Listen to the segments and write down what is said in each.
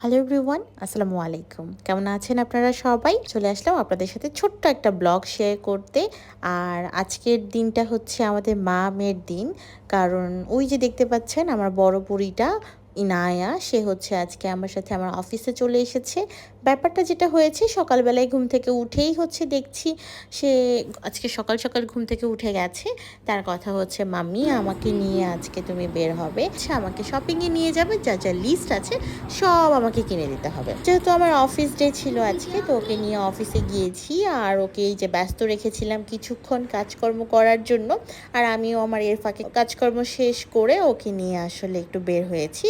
Hello everyone আসসালামু আলাইকুম। কেমন আছেন আপনারা সবাই? চলে আসলাম আপনাদের সাথে ছোট্ট একটা ব্লগ শেয়ার করতে। আর আজকের দিনটা হচ্ছে আমাদের মা মেয়ের দিন। কারণ ওই যে দেখতে পাচ্ছেন, আমার বড় বুড়িটা ইনায়া, সে হচ্ছে আজকে আমার সাথে আমার অফিসে চলে এসেছে। ব্যাপারটা যেটা হয়েছে, সকালবেলায় ঘুম থেকে উঠেই হচ্ছে দেখছি, সে আজকে সকাল সকাল ঘুম থেকে উঠে গেছে। তার কথা হচ্ছে, মাম্মি, আমাকে নিয়ে আজকে তুমি বের হবে। সে আমাকে শপিংয়ে নিয়ে যাবে, যা যা লিস্ট আছে, সব আমাকে কিনে দিতে হবে। যেহেতু আমার অফিস ডে ছিল আজকে, তো ওকে নিয়ে অফিসে গিয়েছি। আর ওকে এই যে ব্যস্ত রেখেছিলাম কিছুক্ষণ কাজকর্ম করার জন্য। আর আমিও আমার এর ফাঁকে কাজকর্ম শেষ করে ওকে নিয়ে আসলে একটু বের হয়েছি।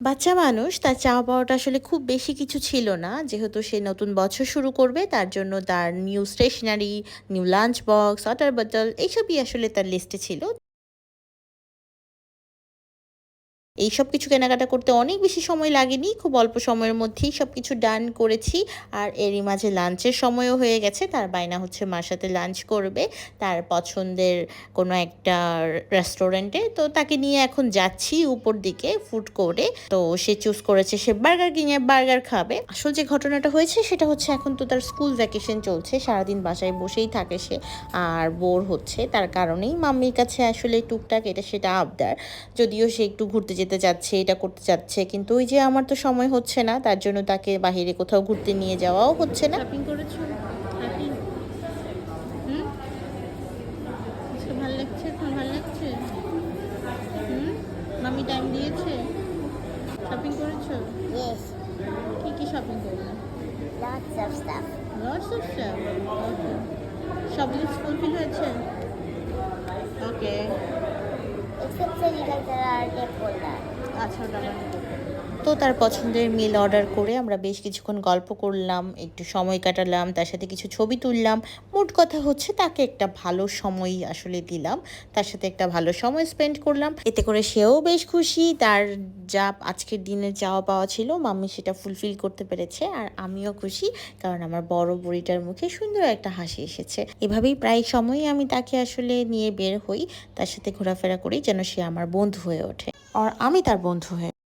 বাচ্চা মানুষ, তার চাওয়া পাওয়াটা আসলে খুব বেশি কিছু ছিল না। যেহেতু সে নতুন বছর শুরু করবে, তার জন্য তার new stationery new lunch box water বোতল এইসবই আসলে তার লিস্টে ছিল। এই সব কিছু কেনাকাটা করতে অনেক বেশি সময় লাগেনি, খুব অল্প সময়ের মধ্যেই সব কিছু ডান করেছি। আর এরই মাঝে লাঞ্চের সময়ও হয়ে গেছে, তার বায়না হচ্ছে মার সাথে লাঞ্চ করবে, তার পছন্দের কোনো একটা রেস্টুরেন্টে তো তাকে নিয়ে এখন যাচ্ছি উপর দিকে ফুড কোর্টে তো সে চুজ করেছে, সে বার্গার কিনে বার্গার খাবে। আসল যে ঘটনাটা হয়েছে, সেটা হচ্ছে এখন তো তার স্কুল ভ্যাকেশন চলছে, সারাদিন বাসায় বসেই থাকে সে। আর বোর হচ্ছে, তার কারণেই মাম্মির কাছে আসলে টুকটাক এটা সেটা আবদার। যদিও সে একটু ঘুরতে যেতে চাচ্ছে এটা করতে চাচ্ছে। কিন্তু ওই যে আমার তো সময় হচ্ছে না তার জন্য তাকে বাইরে কোথাও ঘুরতে নিয়ে যাওয়াও হচ্ছে না। শপিং করেছ? হ্যাপি হুম? আজকে ভালো লাগছে? তোমার ভালো লাগছে? হুম? মামি টাইম দিয়েছে? শপিং করেছ? Yes, কি কি শপিং করলে? Lots of stuff. Lots of stuff okay সব লিস্ট ফুলফিল হয়েছে? ওকে Except the little Ferrari folder. আচ্ছা তো তার পছন্দের মিল অর্ডার করে আমরা বেশ কিছুক্ষণ গল্প করলাম, একটু সময় কাটালাম, তার সাথে কিছু ছবি তুললাম। মোট কথা হচ্ছে তাকে একটা ভালো সময় আসলে দিলাম। তার সাথে একটা ভালো সময় স্পেন্ড করলাম। এতে করে সেও বেশ খুশি। তার যা আজকের দিনের চাওয়া পাওয়া ছিল, মাম্মি সেটা ফুলফিল করতে পেরেছে আর আমিও খুশি কারণ আমার বড় বুড়িটার মুখে সুন্দর একটা হাসি এসেছে। এভাবেই প্রায় সময়ই আমি তাকে আসলে নিয়ে বের হই, তার সাথে ঘোরাফেরা করি যেন সে আমার বন্ধু হয়ে ওঠে। আর আমি তার বন্ধু হয়ে